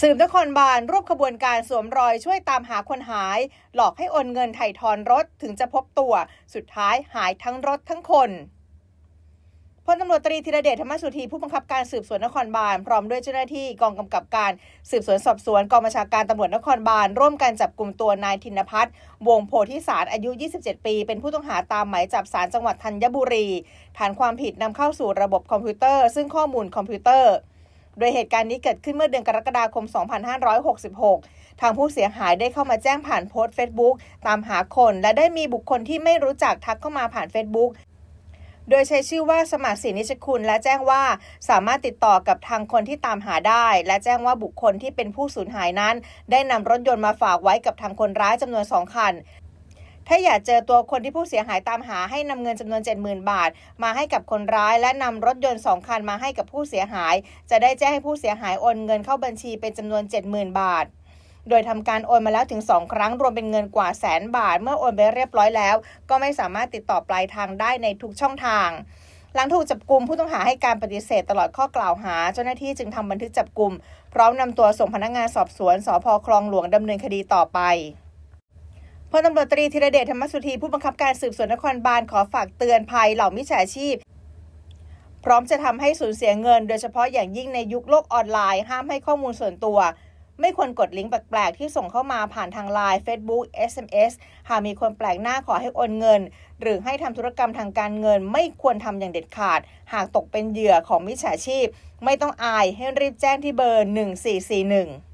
สืบนครบาลรวบขบวนการสวมรอยช่วยตามหาคนหาย หลอกให้โอนเงินไถ่ทอนรถถึงจะพบตัว สุดท้ายหายทั้งรถทั้งคนพลตำรวจตรีธีรเดชธรรมสุธีผู้บังคับการสืบสวนนครบาลพร้อมด้วยเจ้าหน้าที่กองกำกับการสืบสวนสอบสวนกองบัญชาการตำรวจนครบาลร่วมกันจับกลุ่มตัวนายธินพัฒน์วงโพธิสารอายุ 27 ปี เป็นผู้ต้องหาตามหมายจับศาลจังหวัดธัญบุรี ฐานความผิดนำเข้าสู่ระบบคอมพิวเตอร์ ซึ่งข้อมูลคอมพิวเตอร์ โดยเหตุการณ์นี้เกิดขึ้นเมื่อเดือนกรกฎาคม 2566 ทางผู้เสียหายได้เข้ามาแจ้งผ่านโพสต์ Facebook ตามหาคน และได้มีบุคคลที่ไม่รู้จักทักเข้ามาผ่าน Facebook โดยใช้ชื่อว่าสมัครศรีนิชคุณ และแจ้งว่าสามารถติดต่อกับทางคนที่ตามหาได้ และแจ้งว่าบุคคลที่เป็นผู้สูญหายนั้น ได้นำรถยนต์มาฝากไว้กับทางคนร้ายจำนวนสองคัน ถ้าอยากเจอตัวคนที่ผู้เสียหายตามหาให้นำเงินจำนวน 70,000 บาท มาให้กับคนร้ายและนำรถยนต์ 2 คันมาให้กับผู้เสียหาย จะได้แจ้งให้ผู้เสียหายโอนเงินเข้าบัญชีเป็นจำนวน 70,000 บาทโดยทำการโอนมาแล้วถึง 2 ครั้งรวมเป็นเงินกว่าแสนบาท เมื่อโอนไปเรียบร้อยแล้ว ก็ไม่สามารถติดต่อปลายทางได้ในทุกช่องทาง หลังถูกจับกลุ่มผู้ต้องหาให้การปฏิเสธตลอดข้อกล่าวหา เจ้าหน้าที่จึงทำบันทึกจับกลุ่มพร้อมนำตัวส่งพนักงานสอบสวนสพคลองหลวงดำเนินคดีต่อไป พลตำรวจตรีธีรเดชธรรมสุธีผู้บังคับการสืบสวนนครบาลขอฝากเตือนภัยเหล่ามิจฉาชีพ พร้อมจะทำให้สูญเสียเงิน โดยเฉพาะอย่างยิ่งในยุคโลกออนไลน์ ห้ามให้ข้อมูลส่วนตัว ไม่ควรกดลิงก์แปลกๆ ที่ส่งเข้ามาผ่านทางไลน์ Facebook SMS หากมีคนแปลกหน้าขอให้โอนเงิน หรือให้ทำธุรกรรมทางการเงิน ไม่ควรทำอย่างเด็ดขาด หากตกเป็นเหยื่อของมิจฉาชีพ ไม่ต้องอายให้รีบแจ้งที่เบอร์ 1441